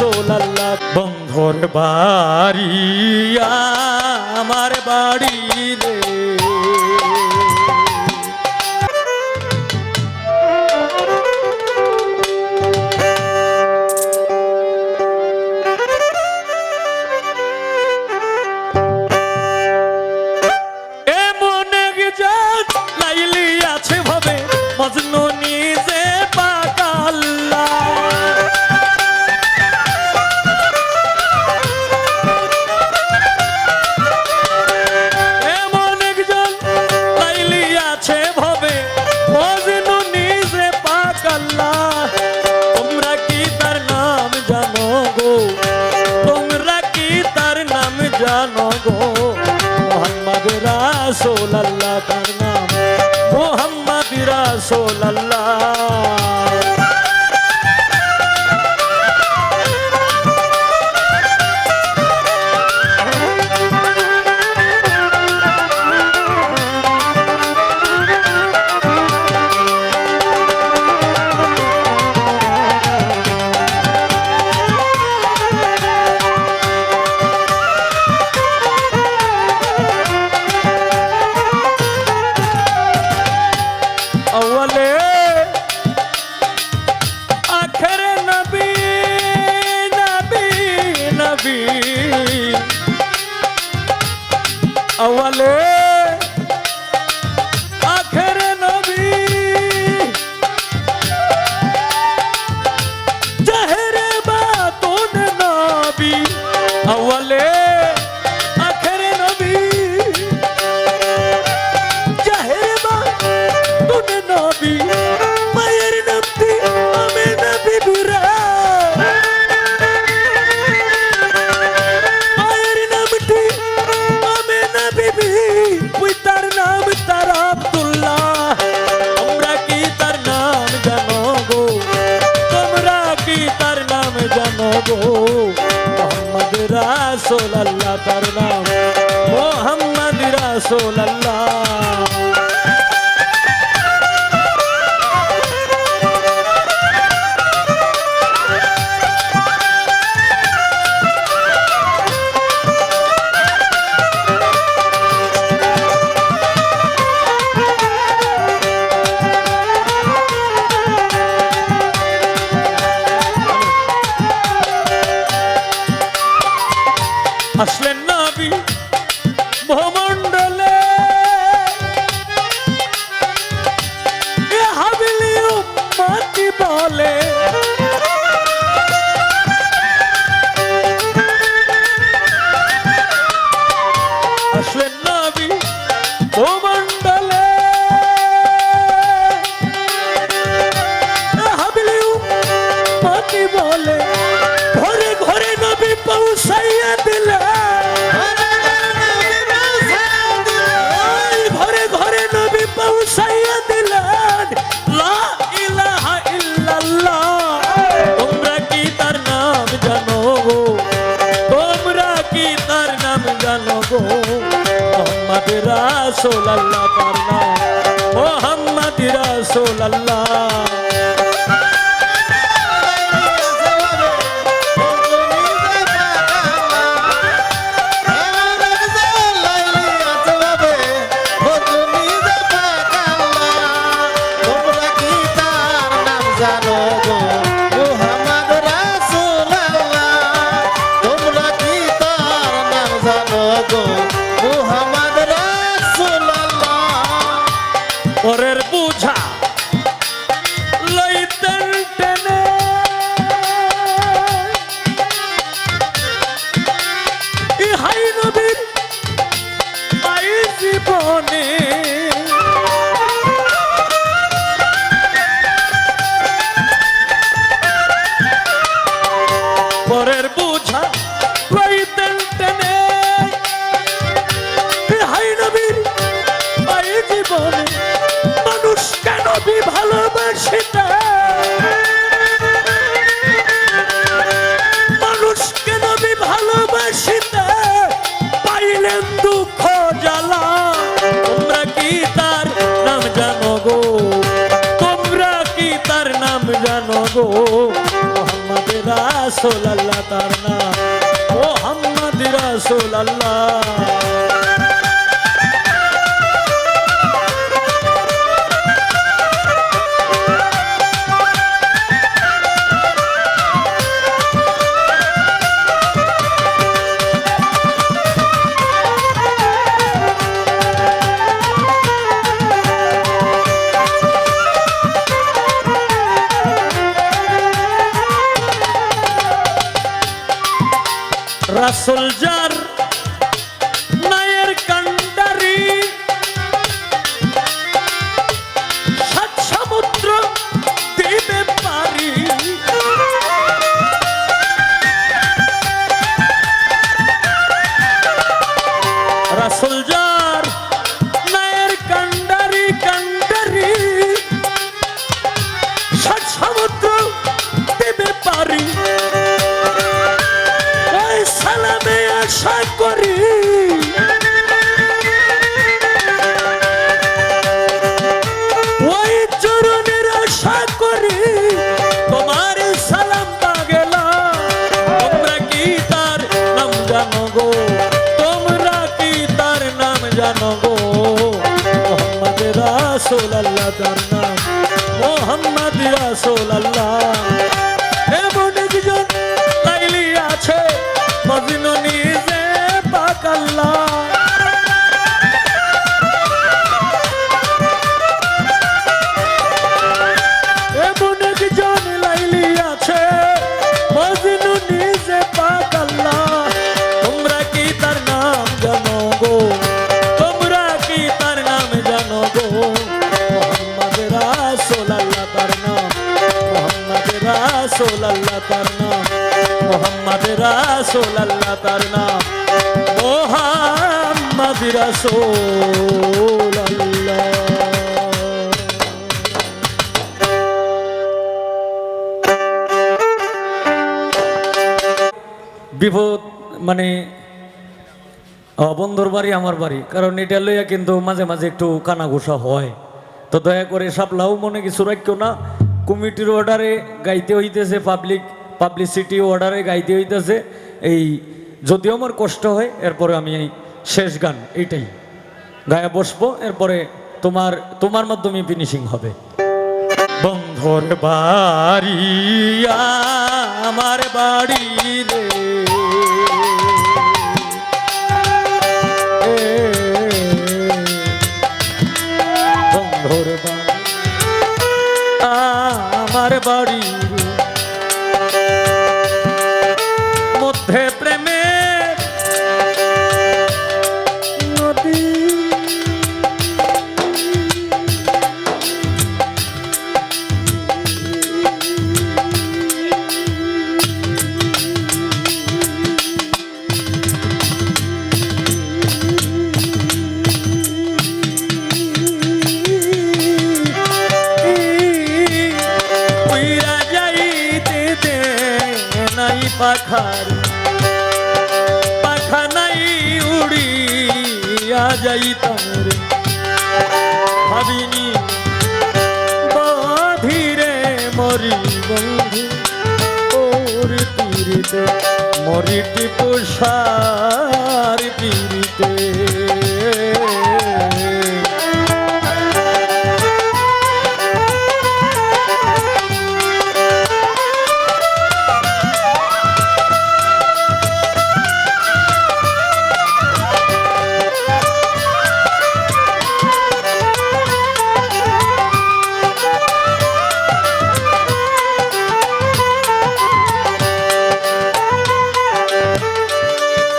রসোল আল্লাহ বন্ধর বাড়ি আমার বাড়ি রে। রাসোল্লাহ তার নাম। মোহাম্মদ রাসোল্লাহ নবী আওয়ালে রাসোল তার নাম। মোহাম্মদ রাসোল I Ashley রাসূল আল্লাহ মোহাম্মদ রাসূল বোঝা প্রয়োজন টেনে। হাই নবীর এই জীবনে মানুষ কেন বি ভালোবাসে মানুষ কেন বি ভালোবাসে পাইলেন দুঃখ জ্বালা। তোমরা কি তার নাম জানো গো? তোমরা কি তার নাম জানো গো? রাসূল আল্লাহ তার নাম মোহাম্মদ রাসূল আল্লাহ রাসূল সালামে আশা করি। ওই চরণের আশা করি তোমার সালাম গেলাম তোমরা কি তার নাম জানো গো? তোমরা কি তার নাম জানো গো? মোহাম্মদ রাসূল আল্লাহ রাসূল আল্লাহ তার নাম। মোহাম্মদ রাসূল আল্লাহ তার নাম। মোহাম্মদ রাসূল আল্লাহ বিপদ মানে বন্ধুর বাড়ি, আমার বাড়ি। কারণ এটা লইয়া কিন্তু মাঝে মাঝে একটু কানাঘুষা হয়। তো দয়া করে সাপলাও মনে কিছু রাখিও না। কমিটির অর্ডারে গাইতে হইতেছে পাবলিক পাবলিসিটি অর্ডারে গাইতে হইতেছে। এই যদিও আমার কষ্ট হয়, এরপরে আমি এই শেষ গান এইটাই গায়ে বসবো, এরপরে তোমার তোমার মাধ্যমে ফিনিশিং হবে। বন্ধর বাড়ি, আমার বাড়ি রে। পাখার। পাখা নাই উড়িয়া যাইতাম রে। ভাবিনি, বধিরে মরি বন্ধু, ওর তীরিতে মরিটি পোষার তীরিতে